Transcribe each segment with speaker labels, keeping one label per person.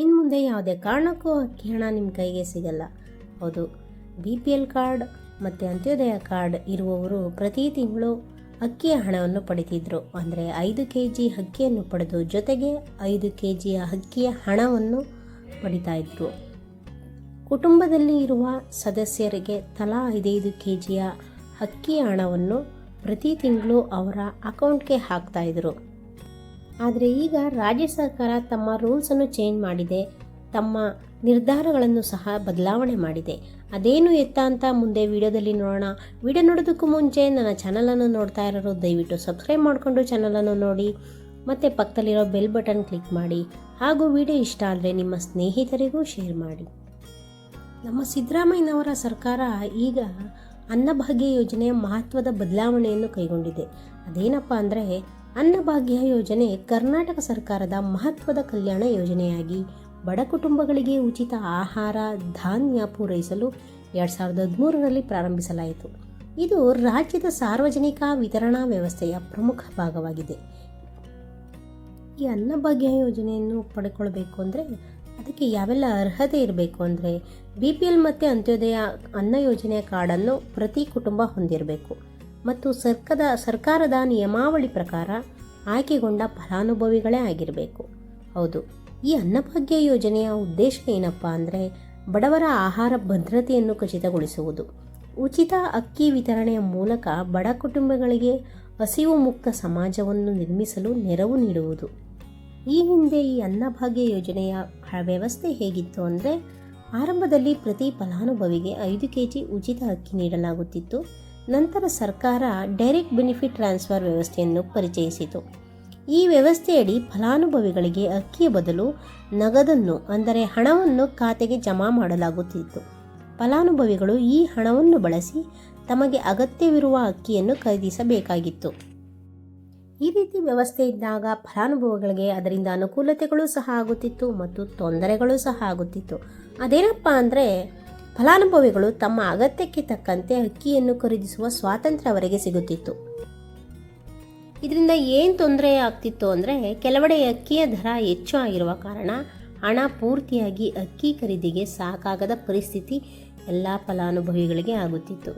Speaker 1: ಇನ್ನು ಮುಂದೆ ಯಾವುದೇ ಕಾರಣಕ್ಕೂ ಅಕ್ಕಿ ಹಣ ನಿಮ್ಮ ಕೈಗೆ ಸಿಗಲ್ಲ. ಹೌದು, ಬಿ ಪಿ ಎಲ್ ಕಾರ್ಡ್ ಮತ್ತು ಅಂತ್ಯೋದಯ ಕಾರ್ಡ್ ಇರುವವರು ಪ್ರತಿ ತಿಂಗಳು ಅಕ್ಕಿಯ ಹಣವನ್ನು ಪಡಿತಿದ್ರು. ಅಂದರೆ ಐದು ಕೆ ಜಿ ಅಕ್ಕಿಯನ್ನು ಪಡೆದು ಜೊತೆಗೆ ಐದು ಕೆ ಜಿಯ ಅಕ್ಕಿಯ ಹಣವನ್ನು ಪಡಿತಾ ಇದ್ರು ಕುಟುಂಬದಲ್ಲಿ ಇರುವ ಸದಸ್ಯರಿಗೆ ತಲಾ ಐದೈದು ಕೆ ಜಿಯ ಅಕ್ಕಿಯ ಹಣವನ್ನು ಪ್ರತಿ ತಿಂಗಳು ಅವರ ಅಕೌಂಟ್ಗೆ ಹಾಕ್ತಾ ಇದ್ರು ಆದರೆ ಈಗ ರಾಜ್ಯ ಸರ್ಕಾರ ತಮ್ಮ ರೂಲ್ಸನ್ನು ಚೇಂಜ್ ಮಾಡಿದೆ. ತಮ್ಮ ನಿರ್ಧಾರಗಳನ್ನು ಸಹ ಬದಲಾವಣೆ ಮಾಡಿದೆ. ಅದೇನು ಎತ್ತ ಅಂತ ಮುಂದೆ ವಿಡಿಯೋದಲ್ಲಿ ನೋಡೋಣ. ವಿಡಿಯೋ ನೋಡೋದಕ್ಕೂ ಮುಂಚೆ ನನ್ನ ಚಾನಲನ್ನು ನೋಡ್ತಾ ಇರೋರು ದಯವಿಟ್ಟು ಸಬ್ಸ್ಕ್ರೈಬ್ ಮಾಡಿಕೊಂಡು ಚಾನಲನ್ನು ನೋಡಿ. ಮತ್ತು ಪಕ್ಕದಲ್ಲಿರೋ ಬೆಲ್ ಬಟನ್ ಕ್ಲಿಕ್ ಮಾಡಿ. ಹಾಗೂ ವಿಡಿಯೋ ಇಷ್ಟ ಆದರೆ ನಿಮ್ಮ ಸ್ನೇಹಿತರಿಗೂ ಶೇರ್ ಮಾಡಿ. ನಮ್ಮ ಸಿದ್ದರಾಮಯ್ಯನವರ ಸರ್ಕಾರ ಈಗ ಅನ್ನಭಾಗ್ಯ ಯೋಜನೆಯ ಮಹತ್ವದ ಬದಲಾವಣೆಯನ್ನು ಕೈಗೊಂಡಿದೆ. ಅದೇನಪ್ಪ ಅಂದರೆ ಅನ್ನಭಾಗ್ಯ ಯೋಜನೆ ಕರ್ನಾಟಕ ಸರ್ಕಾರದ ಮಹತ್ವದ ಕಲ್ಯಾಣ ಯೋಜನೆಯಾಗಿ ಬಡ ಕುಟುಂಬಗಳಿಗೆ ಉಚಿತ ಆಹಾರ, ಧಾನ್ಯ ಪೂರೈಸಲು ಎರಡು ಸಾವಿರದ ಹದಿಮೂರರಲ್ಲಿ ಪ್ರಾರಂಭಿಸಲಾಯಿತು. ಇದು ರಾಜ್ಯದ ಸಾರ್ವಜನಿಕ ವಿತರಣಾ ವ್ಯವಸ್ಥೆಯ ಪ್ರಮುಖ ಭಾಗವಾಗಿದೆ. ಈ ಅನ್ನಭಾಗ್ಯ ಯೋಜನೆಯನ್ನು ಪಡ್ಕೊಳ್ಬೇಕು ಅಂದರೆ ಅದಕ್ಕೆ ಯಾವೆಲ್ಲ ಅರ್ಹತೆ ಇರಬೇಕು ಅಂದರೆ ಬಿ ಪಿ ಎಲ್ ಮತ್ತು ಅಂತ್ಯೋದಯ ಅನ್ನ ಯೋಜನೆಯ ಕಾರ್ಡನ್ನು ಪ್ರತಿ ಕುಟುಂಬ ಹೊಂದಿರಬೇಕು. ಮತ್ತು ಸರ್ಕದ ಸರ್ಕಾರದ ನಿಯಮಾವಳಿ ಪ್ರಕಾರ ಆಯ್ಕೆಗೊಂಡ ಫಲಾನುಭವಿಗಳೇ ಆಗಿರಬೇಕು. ಹೌದು, ಈ ಅನ್ನಭಾಗ್ಯ ಯೋಜನೆಯ ಉದ್ದೇಶ ಏನಪ್ಪ ಅಂದರೆ ಬಡವರ ಆಹಾರ ಭದ್ರತೆಯನ್ನು ಖಚಿತಗೊಳಿಸುವುದು. ಉಚಿತ ಅಕ್ಕಿ ವಿತರಣೆಯ ಮೂಲಕ ಬಡ ಕುಟುಂಬಗಳಿಗೆ ಹಸಿವು ಮುಕ್ತ ಸಮಾಜವನ್ನು ನಿರ್ಮಿಸಲು ನೆರವು ನೀಡುವುದು. ಈ ಹಿಂದೆ ಈ ಅನ್ನಭಾಗ್ಯ ಯೋಜನೆಯ ವ್ಯವಸ್ಥೆ ಹೇಗಿತ್ತು ಅಂದರೆ ಆರಂಭದಲ್ಲಿ ಪ್ರತಿ ಫಲಾನುಭವಿಗೆ ಐದು ಕೆ ಜಿ ಉಚಿತ ಅಕ್ಕಿ ನೀಡಲಾಗುತ್ತಿತ್ತು. ನಂತರ ಸರ್ಕಾರ ಡೈರೆಕ್ಟ್ ಬೆನಿಫಿಟ್ ಟ್ರಾನ್ಸ್ಫರ್ ವ್ಯವಸ್ಥೆಯನ್ನು ಪರಿಚಯಿಸಿತು. ಈ ವ್ಯವಸ್ಥೆಯಡಿ ಫಲಾನುಭವಿಗಳಿಗೆ ಅಕ್ಕಿಯ ಬದಲು ನಗದನ್ನು, ಅಂದರೆ ಹಣವನ್ನು ಖಾತೆಗೆ ಜಮಾ ಮಾಡಲಾಗುತ್ತಿತ್ತು. ಫಲಾನುಭವಿಗಳು ಈ ಹಣವನ್ನು ಬಳಸಿ ತಮಗೆ ಅಗತ್ಯವಿರುವ ಅಕ್ಕಿಯನ್ನು ಖರೀದಿಸಬೇಕಾಗಿತ್ತು. ಈ ರೀತಿ ವ್ಯವಸ್ಥೆ ಇದ್ದಾಗ ಫಲಾನುಭವಿಗಳಿಗೆ ಅದರಿಂದ ಅನುಕೂಲತೆಗಳು ಸಹ ಆಗುತ್ತಿತ್ತು ಮತ್ತು ತೊಂದರೆಗಳು ಸಹ ಆಗುತ್ತಿತ್ತು. ಅದೇನಪ್ಪ ಅಂದರೆ ಫಲಾನುಭವಿಗಳು ತಮ್ಮ ಅಗತ್ಯಕ್ಕೆ ತಕ್ಕಂತೆ ಅಕ್ಕಿಯನ್ನು ಖರೀದಿಸುವ ಸ್ವಾತಂತ್ರ್ಯ ಅವರಿಗೆ ಸಿಗುತ್ತಿತ್ತು. ಇದರಿಂದ ಏನು ತೊಂದರೆ ಆಗ್ತಿತ್ತು ಅಂದರೆ ಕೆಲವೆಡೆ ಅಕ್ಕಿಯ ದರ ಹೆಚ್ಚು ಆಗಿರುವ ಕಾರಣ ಹಣ ಪೂರ್ತಿಯಾಗಿ ಅಕ್ಕಿ ಖರೀದಿಗೆ ಸಾಕಾಗದ ಪರಿಸ್ಥಿತಿ ಎಲ್ಲ ಫಲಾನುಭವಿಗಳಿಗೆ ಆಗುತ್ತಿತ್ತು.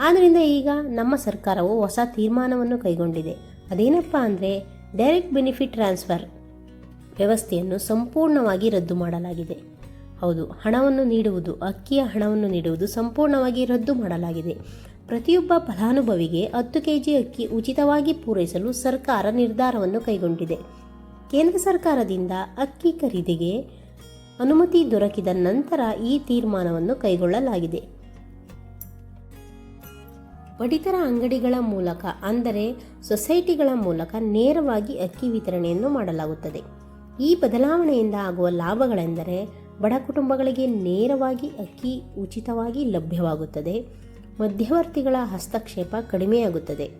Speaker 1: ಆದ್ದರಿಂದ ಈಗ ನಮ್ಮ ಸರ್ಕಾರವು ಹೊಸ ತೀರ್ಮಾನವನ್ನು ಕೈಗೊಂಡಿದೆ. ಅದೇನಪ್ಪ ಅಂದರೆ ಡೈರೆಕ್ಟ್ ಬೆನಿಫಿಟ್ ಟ್ರಾನ್ಸ್ಫರ್ ವ್ಯವಸ್ಥೆಯನ್ನು ಸಂಪೂರ್ಣವಾಗಿ ರದ್ದು ಮಾಡಲಾಗಿದೆ. ಹೌದು, ಹಣವನ್ನು ನೀಡುವುದು, ಅಕ್ಕಿಯ ಹಣವನ್ನು ನೀಡುವುದು ಸಂಪೂರ್ಣವಾಗಿ ರದ್ದು ಮಾಡಲಾಗಿದೆ. ಪ್ರತಿಯೊಬ್ಬ ಫಲಾನುಭವಿಗೆ ಹತ್ತು ಕೆಜಿ ಅಕ್ಕಿ ಉಚಿತವಾಗಿ ಪೂರೈಸಲು ಸರ್ಕಾರ ನಿರ್ಧಾರವನ್ನು ಕೈಗೊಂಡಿದೆ. ಕೇಂದ್ರ ಸರ್ಕಾರದಿಂದ ಅಕ್ಕಿ ಖರೀದಿಗೆ ಅನುಮತಿ ದೊರಕಿದ ನಂತರ ಈ ತೀರ್ಮಾನವನ್ನು ಕೈಗೊಳ್ಳಲಾಗಿದೆ. ಪಡಿತರ ಅಂಗಡಿಗಳ ಮೂಲಕ, ಅಂದರೆ ಸೊಸೈಟಿಗಳ ಮೂಲಕ ನೇರವಾಗಿ ಅಕ್ಕಿ ವಿತರಣೆಯನ್ನು ಮಾಡಲಾಗುತ್ತದೆ. ಈ ಬದಲಾವಣೆಯಿಂದ ಆಗುವ ಲಾಭಗಳೆಂದರೆ ಬಡ ಕುಟುಂಬಗಳಿಗೆ ನೇರವಾಗಿ ಅಕ್ಕಿ ಉಚಿತವಾಗಿ ಲಭ್ಯವಾಗುತ್ತದೆ. ಮಧ್ಯವರ್ತಿಗಳ ಹಸ್ತಕ್ಷೇಪ ಕಡಿಮೆಯಾಗುತ್ತದೆ.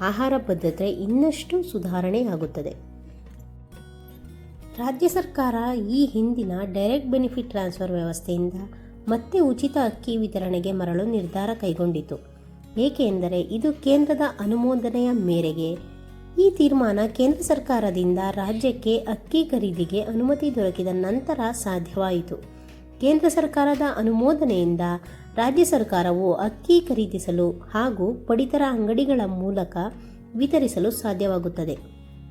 Speaker 1: ಆಹಾರ ಭದ್ರತೆ ಇನ್ನಷ್ಟು ಸುಧಾರಣೆ ಆಗುತ್ತದೆ. ರಾಜ್ಯ ಸರ್ಕಾರ ಈ ಹಿಂದಿನ ಡೈರೆಕ್ಟ್ ಬೆನಿಫಿಟ್ ಟ್ರಾನ್ಸ್ಫರ್ ವ್ಯವಸ್ಥೆಯಿಂದ ಮತ್ತೆ ಉಚಿತ ಅಕ್ಕಿ ವಿತರಣೆಗೆ ಮರಳು ನಿರ್ಧಾರ ಕೈಗೊಂಡಿತು. ಏಕೆಂದರೆ ಇದು ಕೇಂದ್ರದ ಅನುಮೋದನೆಯ ಮೇರೆಗೆ ಈ ತೀರ್ಮಾನ ಕೇಂದ್ರ ಸರ್ಕಾರದಿಂದ ರಾಜ್ಯಕ್ಕೆ ಅಕ್ಕಿ ಖರೀದಿಗೆ ಅನುಮತಿ ದೊರಕಿದ ನಂತರ ಸಾಧ್ಯವಾಯಿತು. ಕೇಂದ್ರ ಸರ್ಕಾರದ ಅನುಮೋದನೆಯಿಂದ ರಾಜ್ಯ ಸರ್ಕಾರವು ಅಕ್ಕಿ ಖರೀದಿಸಲು ಹಾಗೂ ಪಡಿತರ ಅಂಗಡಿಗಳ ಮೂಲಕ ವಿತರಿಸಲು ಸಾಧ್ಯವಾಗುತ್ತದೆ.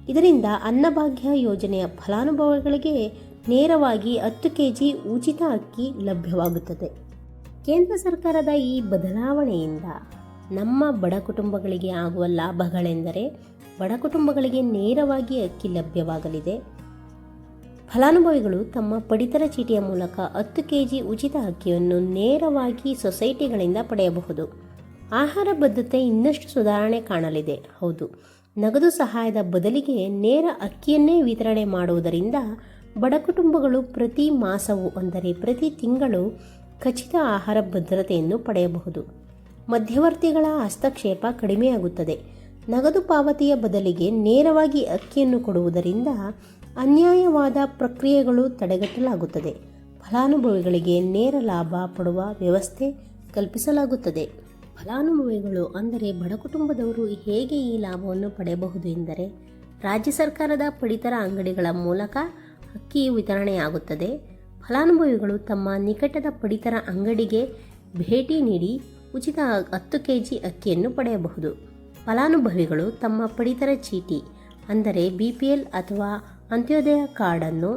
Speaker 1: ಇದರಿಂದ ಅನ್ನಭಾಗ್ಯ ಯೋಜನೆಯ ಫಲಾನುಭವಿಗಳಿಗೆ ನೇರವಾಗಿ ಹತ್ತು ಕೆಜಿ ಉಚಿತ ಅಕ್ಕಿ ಲಭ್ಯವಾಗುತ್ತದೆ. ಕೇಂದ್ರ ಸರ್ಕಾರದ ಈ ಬದಲಾವಣೆಯಿಂದ ನಮ್ಮ ಬಡ ಕುಟುಂಬಗಳಿಗೆ ಆಗುವ ಲಾಭಗಳೆಂದರೆ ಬಡ ಕುಟುಂಬಗಳಿಗೆ ನೇರವಾಗಿ ಅಕ್ಕಿ ಲಭ್ಯವಾಗಲಿದೆ. ಫಲಾನುಭವಿಗಳು ತಮ್ಮ ಪಡಿತರ ಚೀಟಿಯ ಮೂಲಕ ಹತ್ತು ಕೆಜಿ ಉಚಿತ ಅಕ್ಕಿಯನ್ನು ನೇರವಾಗಿ ಸೊಸೈಟಿಗಳಿಂದ ಪಡೆಯಬಹುದು. ಆಹಾರ ಬದ್ಧತೆ ಇನ್ನಷ್ಟು ಸುಧಾರಣೆ ಕಾಣಲಿದೆ. ಹೌದು, ನಗದು ಸಹಾಯದ ಬದಲಿಗೆ ನೇರ ಅಕ್ಕಿಯನ್ನೇ ವಿತರಣೆ ಮಾಡುವುದರಿಂದ ಬಡ ಕುಟುಂಬಗಳು ಪ್ರತಿ ಮಾಸವು, ಅಂದರೆ ಪ್ರತಿ ತಿಂಗಳು ಖಚಿತ ಆಹಾರ ಭದ್ರತೆಯನ್ನು ಪಡೆಯಬಹುದು. ಮಧ್ಯವರ್ತಿಗಳ ಹಸ್ತಕ್ಷೇಪ ಕಡಿಮೆಯಾಗುತ್ತದೆ. ನಗದು ಪಾವತಿಯ ಬದಲಿಗೆ ನೇರವಾಗಿ ಅಕ್ಕಿಯನ್ನು ಕೊಡುವುದರಿಂದ ಅನ್ಯಾಯವಾದ ಪ್ರಕ್ರಿಯೆಗಳು ತಡೆಗಟ್ಟಲಾಗುತ್ತದೆ. ಫಲಾನುಭವಿಗಳಿಗೆ ನೇರ ಲಾಭ ಪಡುವ ವ್ಯವಸ್ಥೆ ಕಲ್ಪಿಸಲಾಗುತ್ತದೆ. ಫಲಾನುಭವಿಗಳು ಅಂದರೆ ಬಡ ಕುಟುಂಬದವರು ಹೇಗೆ ಈ ಲಾಭವನ್ನು ಪಡೆಯಬಹುದು ಎಂದರೆ ರಾಜ್ಯ ಸರ್ಕಾರದ ಪಡಿತರ ಅಂಗಡಿಗಳ ಮೂಲಕ ಅಕ್ಕಿ ವಿತರಣೆಯಾಗುತ್ತದೆ. ಫಲಾನುಭವಿಗಳು ತಮ್ಮ ನಿಕಟದ ಪಡಿತರ ಅಂಗಡಿಗೆ ಭೇಟಿ ನೀಡಿ ಉಚಿತ ಹತ್ತು ಕೆ ಜಿ ಅಕ್ಕಿಯನ್ನು ಪಡೆಯಬಹುದು. ಫಲಾನುಭವಿಗಳು ತಮ್ಮ ಪಡಿತರ ಚೀಟಿ, ಅಂದರೆ ಬಿ ಪಿ ಎಲ್ ಅಥವಾ ಅಂತ್ಯೋದಯ ಕಾರ್ಡನ್ನು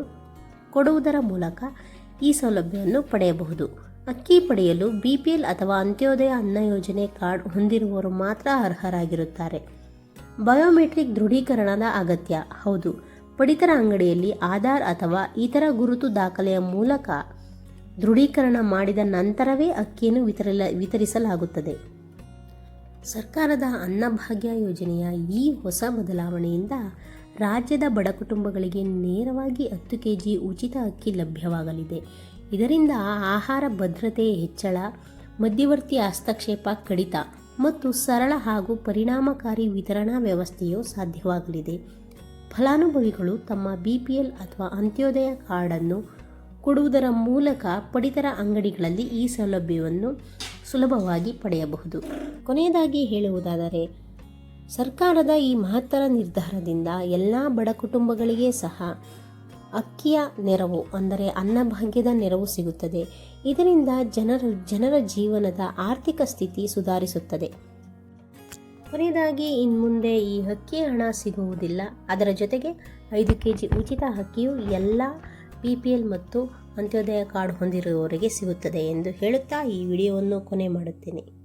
Speaker 1: ಕೊಡುವುದರ ಮೂಲಕ ಈ ಸೌಲಭ್ಯವನ್ನು ಪಡೆಯಬಹುದು. ಅಕ್ಕಿ ಪಡೆಯಲು ಬಿ ಪಿ ಎಲ್ ಅಥವಾ ಅಂತ್ಯೋದಯ ಅನ್ನ ಯೋಜನೆ ಕಾರ್ಡ್ ಹೊಂದಿರುವವರು ಮಾತ್ರ ಅರ್ಹರಾಗಿರುತ್ತಾರೆ. ಬಯೋಮೆಟ್ರಿಕ್ ದೃಢೀಕರಣದ ಅಗತ್ಯ, ಹೌದು. ಪಡಿತರ ಅಂಗಡಿಯಲ್ಲಿ ಆಧಾರ್ ಅಥವಾ ಇತರ ಗುರುತು ದಾಖಲೆಯ ಮೂಲಕ ದೃಢೀಕರಣ ಮಾಡಿದ ನಂತರವೇ ಅಕ್ಕಿಯನ್ನು ವಿತರಿಸಲಾಗುತ್ತದೆ. ಸರ್ಕಾರದ ಅನ್ನಭಾಗ್ಯ ಯೋಜನೆಯ ಈ ಹೊಸ ಬದಲಾವಣೆಯಿಂದ ರಾಜ್ಯದ ಬಡ ಕುಟುಂಬಗಳಿಗೆ ನೇರವಾಗಿ ಹತ್ತು ಕೆ ಜಿ ಉಚಿತ ಅಕ್ಕಿ ಲಭ್ಯವಾಗಲಿದೆ. ಇದರಿಂದ ಆಹಾರ ಭದ್ರತೆ ಹೆಚ್ಚಳ, ಮಧ್ಯವರ್ತಿ ಹಸ್ತಕ್ಷೇಪ ಕಡಿತ ಮತ್ತು ಸರಳ ಹಾಗೂ ಪರಿಣಾಮಕಾರಿ ವಿತರಣಾ ವ್ಯವಸ್ಥೆಯು ಸಾಧ್ಯವಾಗಲಿದೆ. ಫಲಾನುಭವಿಗಳು ತಮ್ಮ ಬಿ ಪಿ ಎಲ್ ಅಥವಾ ಅಂತ್ಯೋದಯ ಕಾರ್ಡನ್ನು ಕೊಡುವುದರ ಮೂಲಕ ಪಡಿತರ ಅಂಗಡಿಗಳಲ್ಲಿ ಈ ಸೌಲಭ್ಯವನ್ನು ಸುಲಭವಾಗಿ ಪಡೆಯಬಹುದು. ಕೊನೆಯದಾಗಿ ಹೇಳುವುದಾದರೆ, ಸರ್ಕಾರದ ಈ ಮಹತ್ತರ ನಿರ್ಧಾರದಿಂದ ಎಲ್ಲ ಬಡ ಕುಟುಂಬಗಳಿಗೆ ಸಹ ಅಕ್ಕಿಯ ನೆರವು, ಅಂದರೆ ಅನ್ನಭಾಗ್ಯದ ನೆರವು ಸಿಗುತ್ತದೆ. ಇದರಿಂದ ಜನರು, ಜನರ ಜೀವನದ ಆರ್ಥಿಕ ಸ್ಥಿತಿ ಸುಧಾರಿಸುತ್ತದೆ. ಕೊನೆಯದಾಗಿ, ಇನ್ಮುಂದೆ ಈ ಅಕ್ಕಿ ಹಣ ಸಿಗುವುದಿಲ್ಲ. ಅದರ ಜೊತೆಗೆ ಐದು ಕೆ ಜಿ ಉಚಿತ ಅಕ್ಕಿಯು ಎಲ್ಲ ಬಿ ಪಿ ಎಲ್ ಮತ್ತು ಅಂತ್ಯೋದಯ ಕಾರ್ಡ್ ಹೊಂದಿರುವವರಿಗೆ ಸಿಗುತ್ತದೆ ಎಂದು ಹೇಳುತ್ತಾ ಈ ವಿಡಿಯೋವನ್ನು ಕೊನೆ ಮಾಡುತ್ತೇನೆ.